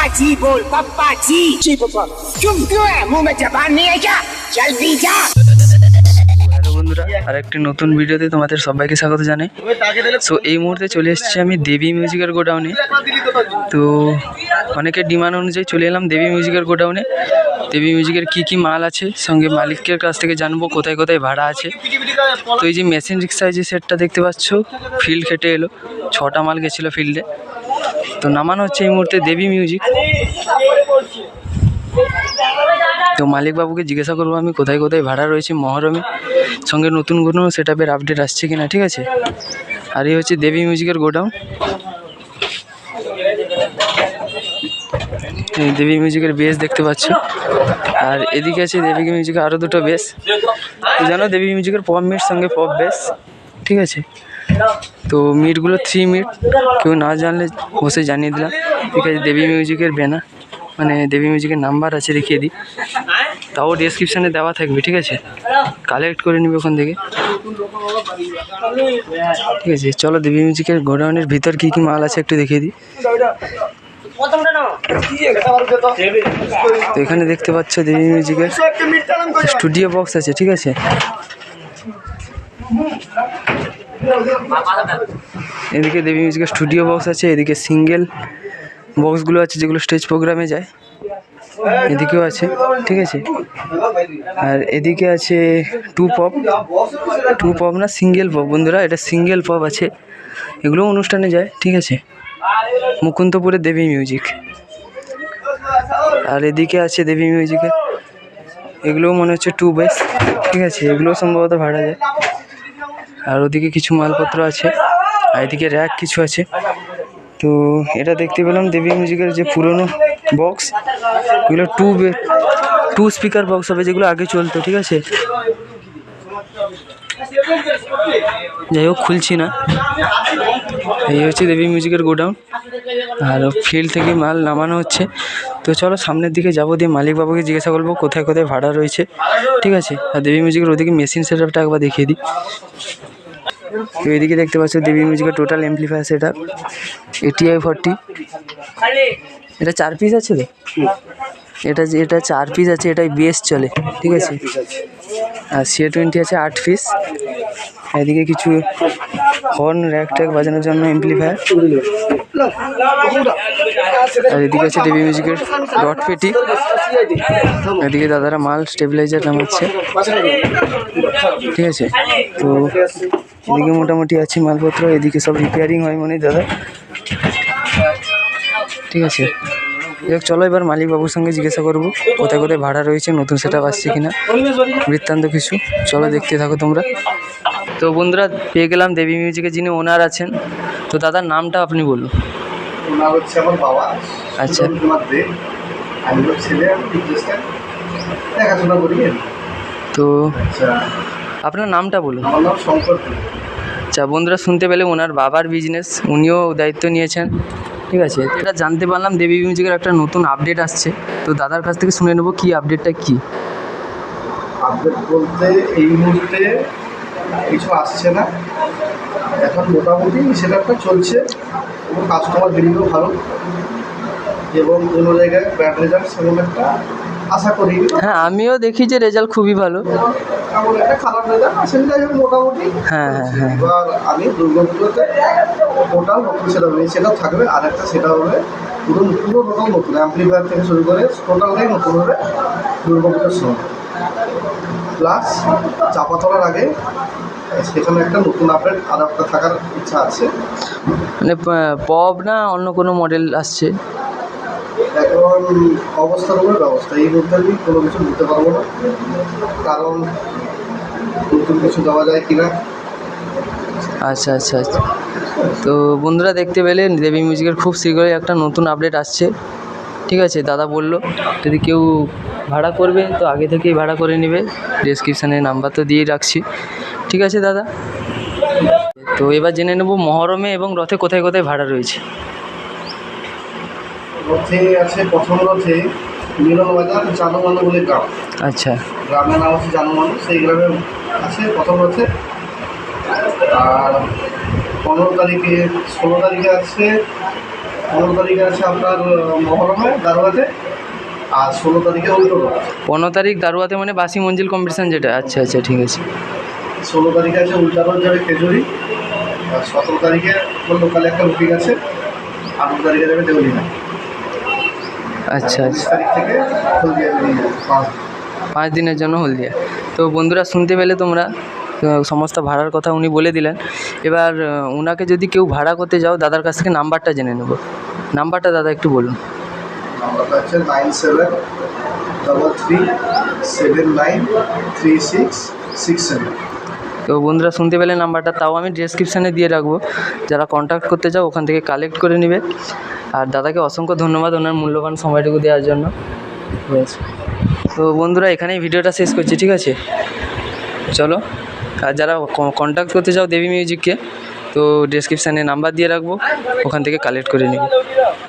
पप्पा जी बोल पप्पा जी जी पप्पा चुप क्यों है मुंह में जबान नहीं है क्या जल्दी जा হ্যালো বন্ধুরা আর একটি নতুন ভিডিওতে তোমাদের সবাইকে স্বাগত জানাই সো এই মুহূর্তে চলে এসেছি আমি দেবী মিউজিকের গোডাউনে তো অনেকের ডিমান্ড অনুযায়ী চলে এলাম দেবী মিউজিকের গোডাউনে দেবী মিউজিকের কী কী মাল আছে সঙ্গে মালিকের কাছ থেকে জানবো কোথায় কোথায় ভাড়া আছে তো এই যে মেশিন রিক্সায় যে সেটটা দেখতে পাচ্ছ ফিল্ড খেটে এলো ছটা মাল গেছিলো ফিল্ডে তো নামানো হচ্ছে এই মুহূর্তে দেবী মিউজিক তো মালিকবাবুকে জিজ্ঞাসা করব আমি কোথায় কোথায় ভাড়া রয়েছে, মহরমে। সঙ্গে নতুন কোনো সেট আপের আপডেট আসছে কিনা, ঠিক আছে? আর এই হচ্ছে দেবী মিউজিকের গোডাউন। দেবী মিউজিকের বেস দেখতে পাচ্ছ। আর এদিকে আছে দেবী মিউজিকের আরও দুটো বেস জানো দেবী মিউজিকের পপ মিট সঙ্গে পপ বেস ঠিক আছে? তো মিটগুলো থ্রি মিট কেউ না জানলে বসে জানিয়ে দিলাম। ঠিক আছে দেবী মিউজিকের ব্যানার মানে দেবী মিউজিকের নাম্বার আছে, দেখিয়ে দিই। তাও ডেসক্রিপশানে দেওয়া থাকবে, ঠিক আছে? কালেক্ট করে নিবে ওখান থেকে। ঠিক আছে, চলো দেবী মিউজিকের গোডাউনের ভিতর কী কী মাল আছে একটু দেখিয়ে দিই। তো এখানে দেখতে পাচ্ছ দেবী মিউজিকের স্টুডিও বক্স আছে, ঠিক আছে? এদিকে দেবী মিউজিকের স্টুডিও বক্স আছে, এদিকে সিঙ্গেল বক্সগুলো আছে যেগুলো স্টেজ প্রোগ্রামে যায়। এদিকেও আছে, ঠিক আছে? আর এদিকে আছে টু পপ। টু পপ না, সিঙ্গেল পপ। বন্ধুরা, এটা সিঙ্গেল পপ আছে। এগুলো অনুষ্ঠানে যায়, ঠিক আছে? মুকুন্দপুরের দেবী মিউজিক। আর এদিকে আছে দেবী মিউজিকে এগুলোও মনে হচ্ছে টু বেস, ঠিক আছে? এগুলোও সম্ভবত ভাড়া যায়। আর ওদিকে কিছু মালপত্র আছে, আর এদিকে র্যাক কিছু আছে। তো এটা দেখতে পেলাম দেবী মিউজিকের যে পুরনো বক্স এগুলো টু টু স্পিকার বক্স হবে যেগুলো আগে চলতো, ঠিক আছে? যাই হোক, খুলছি না। এই হচ্ছে দেবী মিউজিকের গোডাউন, আর ফিল্ড থেকে মাল নামানো হচ্ছে। তো চলো, সামনের দিকে যাব দিয়ে মালিক বাবুকে জিজ্ঞাসা করব কোথায় কোথায় ভাড়া রয়েছে, ঠিক আছে? আর দেবী মিউজিকের ওদিকে মেশিন সেট একবার দেখিয়ে দিই। তো এদিকে দেখতে পাচ্ছ দেবী মিউজিকের total amplifier set ATI forty এটা চার পিস আছে তো? এটা যে, এটা চার পিস আছে, এটাই বেস চলে, ঠিক আছে? আর সি টোয়েন্টি আছে আট পিস এদিকে কিছু হর্ন র্যাক ট্যাক বাজানোর জন্য এমপ্লিফায়ার আর এদিকে আছে টিভি মিউজিকের ডট পেটি এদিকে দাদারা মাল স্টেবিলাইজার নামাচ্ছে। ঠিক আছে? তো এদিকে মোটামুটি আছে মালপত্র এদিকে সব রিপেয়ারিং হয় মনে দাদা। ঠিক আছে। যাই হোক, চলো এবার মালিক বাবুর সঙ্গে জিজ্ঞাসা করব কোথায় কোথায় ভাড়া রয়েছে নতুন সেটা আসছে কিনা বৃত্তান্ত কিছু। চলো দেখতে থাকো তোমরা। তো বন্ধুরা পেয়ে গেলাম দেবী মিউজিকের যিনি ওনার আছেন তো দাদার নামটা আপনি বলুন। আচ্ছা। তো আচ্ছা। আপনার নামটা বলুন। আচ্ছা বন্ধুরা শুনতে পেলে ওনার বাবার বিজনেস উনিও দায়িত্ব নিয়েছেন। ঠিক আছে, এটা জানতে পারলাম দেবী মিউজিকের একটা নতুন আপডেট আসছে। তো দাদার কাছ থেকে শুনে নেব কি আপডেটটা কি। আপডেট বলতে এই মুহূর্তে কিছু আসছে না। এখন মোটামুটি সেটআপটা চলছে। এবং কাস্টমার বিলিংও ভালো। এবং কোনো জায়গায় ব্যাড রেজাল্ট সেরকম একটা আশা করি। হ্যাঁ আমিও দেখি যে রেজাল্ট খুবই ভালো। খারাপ রেজাল্ট মোটামুটি। হ্যাঁ হ্যাঁ হ্যাঁ। এবার আমি দুর্গাপুজোতে টোটাল নতুন সেটা হবে সেটা থাকবে আর একটা সেটা হবে পুরো পুরো টোটাল নতুন অ্যাম্পলিফায়ার থেকে শুরু করে টোটালটাই নতুন হবে দুর্গাপুজোর সময়। প্লাস চাপা তোলার আগে সেখানে একটা নতুন আপডেট আর একটা থাকার ইচ্ছা আছে। মানে পপ না অন্য কোনো মডেল আসছে? অবস্থার উপর ব্যবস্থা, এই মুহূর্তে আমি কোনো কিছু বলতে পারব না। কারণ নতুন কিছু দেওয়া যায় কিনা। আচ্ছা আচ্ছা আচ্ছা। তো বন্ধুরা দেখতে পেলে, দেবী মিউজিকের খুব শীঘ্রই একটা নতুন আপডেট আসছে। ঠিক আছে, দাদা বলল, যদি কেউ ভাড়া করবে, তো আগে থেকেই ভাড়া করে নেবে। ডেসক্রিপশানে নাম্বার তো দিয়ে রাখছি। ঠিক আছে, দাদা? তো এবার জেনে নেব মহরমে এবং রথে কোথায় কোথায় ভাড়া রয়েছে। রথে আছে প্রথম রথে মিলনবাজার জানমানো বলে গ্রাম। আচ্ছা। গ্রামের নাম হচ্ছে জানমানো সেই গ্রামে আছে প্রথম রথে। আর পনেরো তারিখে ষোলো তারিখে আছে পনেরো তারিখে আছে আপনার মহরমে দারোয়াতে আর ষোলো তারিখে উল্টো পনেরো তারিখ দারুয়াতে মানে বাসি মঞ্জিল কম্পিটিশান যেটা আচ্ছা আচ্ছা ঠিক আছে। ষোলো তারিখে আছে উল্টা যাবে খেজুরি আর সতেরো তারিখে লোকালে একটা বুকিং আছে আঠেরো তারিখে যাবে দেউলিনা আচ্ছা আচ্ছা। পাঁচ দিনের জন্য হলদিয়া। তো বন্ধুরা শুনতে পেলে তোমরা সমস্ত ভাড়ার কথা উনি বলে দিলেন। এবার ওনাকে যদি কেউ ভাড়া করতে যাও দাদার কাছ থেকে নাম্বারটা জেনে নেব। নাম্বারটা দাদা একটু বলুন। নাম্বারটা হচ্ছে nine seven double three seven nine three six six seven. তো বন্ধুরা শুনতে পেলে নাম্বারটা তাও আমি ডেসক্রিপশানে দিয়ে রাখব। যারা কন্ট্যাক্ট করতে চাও ওখান থেকে কালেক্ট করে নেবে। আর দাদাকে অসংখ্য ধন্যবাদ ওনার মূল্যবান সময়টুকু দেওয়ার জন্য। তো বন্ধুরা, এখানেই ভিডিওটা শেষ করছি, ঠিক আছে? চলো, আর যারা কন্ট্যাক্ট করতে চাও দেবী মিউজিককে তো ডিসক্রিপশানে নাম্বার দিয়ে রাখব, ওখান থেকে কালেক্ট করে নেবে।